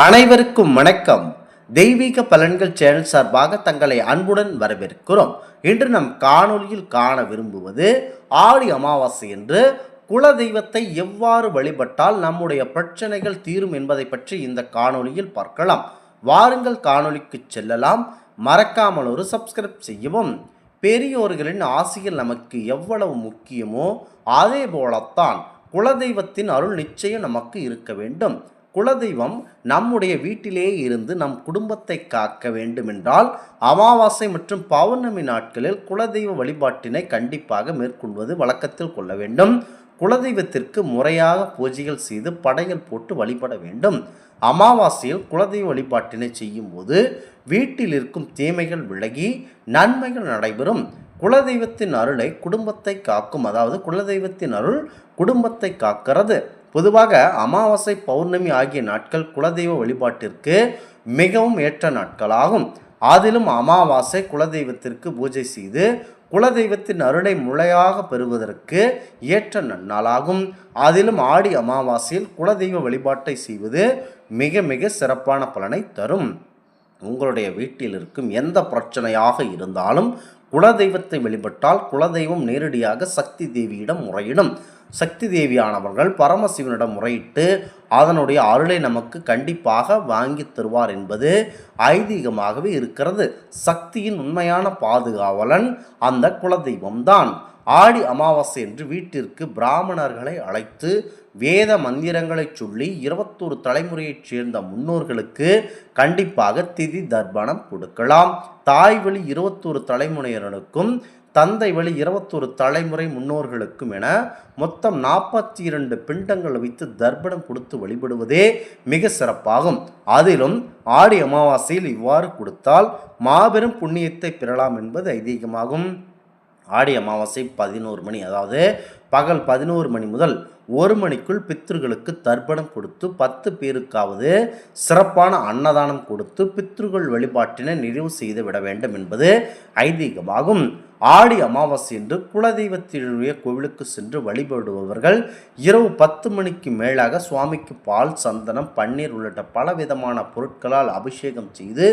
அனைவருக்கும் வணக்கம். தெய்வீக பலன்கள் சேனல் சார்பாக தங்களை அன்புடன் வரவேற்கிறோம். இன்று நம் காணொலியில் காண விரும்புவது ஆடி அமாவாசை என்று குல தெய்வத்தை எவ்வாறு வழிபட்டால் நம்முடைய பிரச்சனைகள் தீரும் என்பதை பற்றி இந்த காணொலியில் பார்க்கலாம். வாருங்கள் காணொலிக்கு செல்லலாம். மறக்காமல் ஒரு சப்ஸ்கிரைப் செய்யவும். பெரியோர்களின் ஆசிகள் நமக்கு எவ்வளவு முக்கியமோ அதே போலத்தான் குலதெய்வத்தின் அருள் நிச்சயம் நமக்கு இருக்க வேண்டும். குலதெய்வம் நம்முடைய வீட்டிலே இருந்து நம் குடும்பத்தை காக்க வேண்டுமென்றால் அமாவாசை மற்றும் பௌர்ணமி நாட்களில் குலதெய்வ வழிபாட்டினை கண்டிப்பாக மேற்கொள்வது வழக்கத்தில் கொள்ள வேண்டும். குலதெய்வத்திற்கு முறையாக பூஜைகள் செய்து படையல் போட்டு வழிபட வேண்டும். அமாவாசையில் குலதெய்வ வழிபாட்டினை செய்யும்போது வீட்டில் இருக்கும் தீமைகள் விலகி நன்மைகள் நடைபெறும். குலதெய்வத்தின் அருளை குடும்பத்தை காக்கும் அதாவது குலதெய்வத்தின் அருள் குடும்பத்தை காக்கிறது. பொதுவாக அமாவாசை பௌர்ணமி ஆகிய நாட்கள் குலதெய்வ வழிபாட்டிற்கு மிகவும் ஏற்ற நாட்களாகும். அதிலும் அமாவாசை குலதெய்வத்திற்கு பூஜை செய்து குலதெய்வத்தின் அருளை முளையாக பெறுவதற்கு ஏற்ற நன்னாளாகும். அதிலும் ஆடி அமாவாசையில் குலதெய்வ வழிபாட்டை செய்வது மிக மிக சிறப்பான பலனை தரும். உங்களுடைய வீட்டில் இருக்கும் எந்த பிரச்சனையாக இருந்தாலும் குலதெய்வத்தை வழிபட்டால் குலதெய்வம் நேரடியாக சக்தி தேவியிடம் முறையிடும். சக்தி தேவியானவர்கள் பரமசிவனிடம் முறையிட்டு அதனுடைய அருளை நமக்கு கண்டிப்பாக வாங்கி தருவார் என்பது ஐதீகமாகவே இருக்கிறது. சக்தியின் உண்மையான பாதுகாவலன் அந்த குலதெய்வம்தான். ஆடி அமாவாசை என்று வீட்டிற்கு பிராமணர்களை அழைத்து வேத மந்திரங்களை சொல்லி இருபத்தொரு தலைமுறையைச் சேர்ந்த முன்னோர்களுக்கு கண்டிப்பாக திதி தர்ப்பணம் கொடுக்கலாம். தாய் வழி இருபத்தொரு தலைமுறையினருக்கும் தந்தை வழி இருபத்தொரு தலைமுறை முன்னோர்களுக்கும் என மொத்தம் நாற்பத்தி இரண்டு பிண்டங்கள் வைத்து தர்ப்பணம் கொடுத்து வழிபடுவதே மிக சிறப்பாகும். அதிலும் ஆடி அமாவாசையில் இவ்வாறு கொடுத்தால் மாபெரும் புண்ணியத்தை பெறலாம் என்பது ஐதீகமாகும். ஆடி அமாவாசை பதினோரு மணி அதாவது பகல் பதினோரு மணி முதல் ஒரு மணிக்குள் பித்ருகளுக்கு தர்ப்பணம் கொடுத்து பத்து பேருக்காவது சிறப்பான அன்னதானம் கொடுத்து பித்ருகள் வழிபாட்டினை நிறைவு செய்து விட வேண்டும் என்பது ஐதீகமாகும். ஆடி அமாவாசை என்று குலதெய்வத்தினுடைய கோவிலுக்கு சென்று வழிபடுபவர்கள் இரவு பத்து மணிக்கு மேலாக சுவாமிக்கு பால் சந்தனம் பன்னீர் உள்ளிட்ட பல விதமான பொருட்களால் அபிஷேகம் செய்து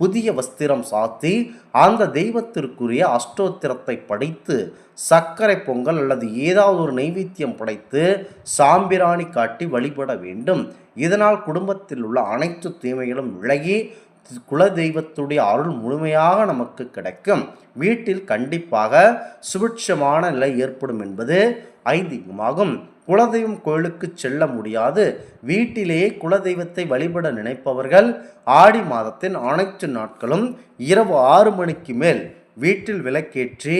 புதிய வஸ்திரம் சாத்தி அந்த தெய்வத்திற்குரிய அஷ்டோத்திரத்தை படைத்து சர்க்கரை பொங்கல் அல்லது ஏதாவது ஒரு நைவேத்தியம் படைத்து சாம்பிராணி காட்டி வழிபட வேண்டும். இதனால் குடும்பத்தில் உள்ள அனைத்து தீமைகளும் விலகி குலதெய்வத்துடைய அருள் முழுமையாக நமக்கு கிடைக்கும். வீட்டில் கண்டிப்பாக சுபிட்சமான நிலை ஏற்படும் என்பது ஐதீகமாகும். குலதெய்வம் கோயிலுக்கு செல்ல முடியாது. வீட்டிலேயே குலதெய்வத்தை வழிபட நினைப்பவர்கள் ஆடி மாதத்தின் அனைத்து நாட்களும் இரவு ஆறு மணிக்கு மேல் வீட்டில் விளக்கேற்றி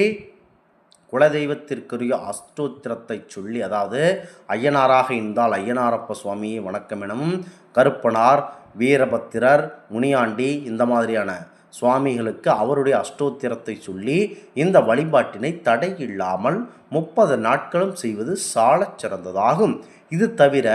குலதெய்வத்திற்குரிய அஷ்டோத்திரத்தை சொல்லி அதாவது ஐயனாராக இருந்தால் ஐயனாரப்ப சுவாமியை வணக்கம் எனவும் கருப்பனார் வீரபத்திரர் முனியாண்டி இந்த மாதிரியான சுவாமிகளுக்கு அவருடைய அஷ்டோத்திரத்தை சொல்லி இந்த வழிபாட்டினை தடை இல்லாமல் முப்பது நாட்களும் செய்வது சாலச் சிறந்ததாகும். இது தவிர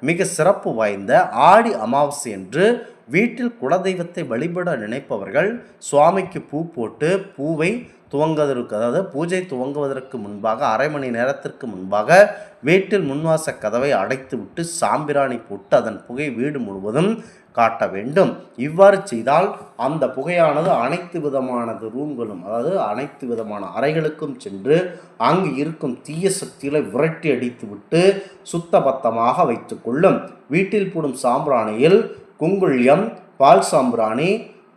மிக சிறப்பு வாய்ந்த ஆடி அமாவாசை என்று வீட்டில் குலதெய்வத்தை வழிபட நினைப்பவர்கள் சுவாமிக்கு பூ போட்டு பூவை துவங்குவதற்கு அதாவது பூஜை துவங்குவதற்கு முன்பாக அரை மணி நேரத்திற்கு முன்பாக வீட்டில் முன்வாச கதவை அடைத்து விட்டு சாம்பிராணி போட்டு அதன் புகை வீடு முழுவதும் காட்ட வேண்டும். இவ்வாறு செய்தால் அந்த புகையானது அனைத்து விதமானது ரூம்களும் அதாவது அனைத்து விதமான அறைகளுக்கும் சென்று அங்கு இருக்கும் தீய சக்திகளை விரட்டி அடித்துவிட்டு சுத்தபத்தமாக வைத்துக்கொள்ளும் வீட்டில் போடும் சாம்பிராணியில் குங்குள்யம் பால் சாம்பிராணி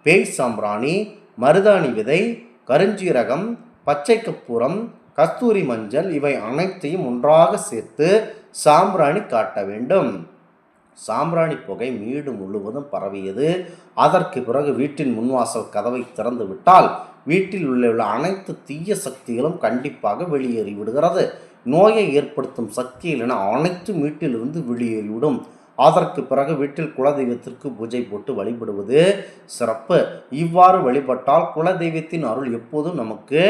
பேய் சாம்பிராணி மருதாணி விதை கருஞ்சீரகம் பச்சை கற்பூரம் கஸ்தூரி மஞ்சள் இவை அனைத்தையும் ஒன்றாக சேர்த்து சாம்பிராணி காட்ட வேண்டும். சாம்பிராணி புகை வீடு முழுவதும் பரவியது. அதற்கு பிறகு வீட்டின் முன்வாசல் கதவை திறந்து விட்டால் வீட்டில் உள்ள அனைத்து தீய சக்திகளும் கண்டிப்பாக வெளியேறி விடுகிறது. நோயை ஏற்படுத்தும் சக்தியில் என அனைத்தும் வீட்டிலிருந்து வெளியேறிவிடும் அதற்கு பிறகு வீட்டில் குலதெய்வத்திற்கு பூஜை போட்டு வழிபடுவது சிறப்பு. இவ்வாறு வழிபட்டால் குலதெய்வத்தின் அருள் எப்போதும் நமக்கு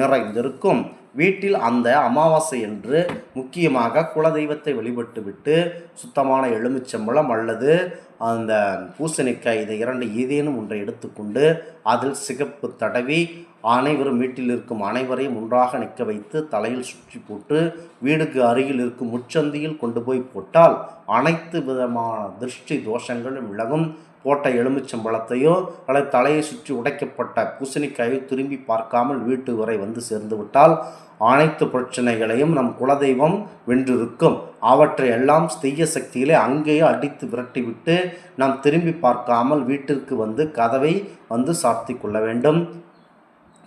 நிறைந்திருக்கும். வீட்டில் அந்த அமாவாசை என்று முக்கியமாக குலதெய்வத்தை வழிபட்டு விட்டு சுத்தமான எலுமிச்சம்பழம் அல்லது அந்த பூசணிக்காய் இதை இரண்டு ஏதேனும் ஒன்றை எடுத்துக்கொண்டு அதில் சிகப்பு தடவி அனைவரும் வீட்டில் இருக்கும் அனைவரையும் ஒன்றாக நிற்க வைத்து தலையில் சுற்றி போட்டு வீடுக்கு அருகில் இருக்கும் முச்சந்தியில் கொண்டு போய் போட்டால் அனைத்து விதமான திருஷ்டி தோஷங்களும் விலகும். போட்ட எலுமிச்சம்பழத்தையோ அல்லது தலையை சுற்றி உடைக்கப்பட்ட பூசணிக்காயோ திரும்பி பார்க்காமல் வீட்டு வரை வந்து சேர்ந்து விட்டால் அனைத்து பிரச்சனைகளையும் நம் குலதெய்வம் வென்றிருக்கும். அவற்றை எல்லாம் தீய சக்தியிலே அங்கேயே அடித்து விரட்டிவிட்டு நாம் திரும்பி பார்க்காமல் வீட்டிற்கு வந்து கதவை வந்து சாத்தி கொள்ள வேண்டும்.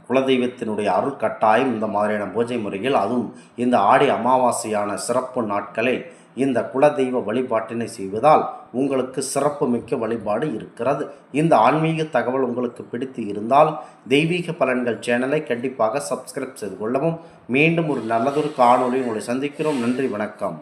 குலதெய்வத்தினுடைய அருள் கட்டாயம் இந்த மாதிரியான பூஜை முறைகள் அதுவும் இந்த ஆடி அமாவாசையான சிறப்பு நாட்களில் இந்த குலதெய்வ வழிபாட்டினை செய்வதால் உங்களுக்கு சிறப்பு மிக்க வழிபாடு இருக்கிறது. இந்த ஆன்மீக தகவல் உங்களுக்கு பிடித்து இருந்தால் தெய்வீக பலன்கள் சேனலை கண்டிப்பாக சப்ஸ்கிரைப் செய்து கொள்ளவும். மீண்டும் ஒரு நல்லதொரு காணொலி உங்களை சந்திக்கிறோம். நன்றி வணக்கம்.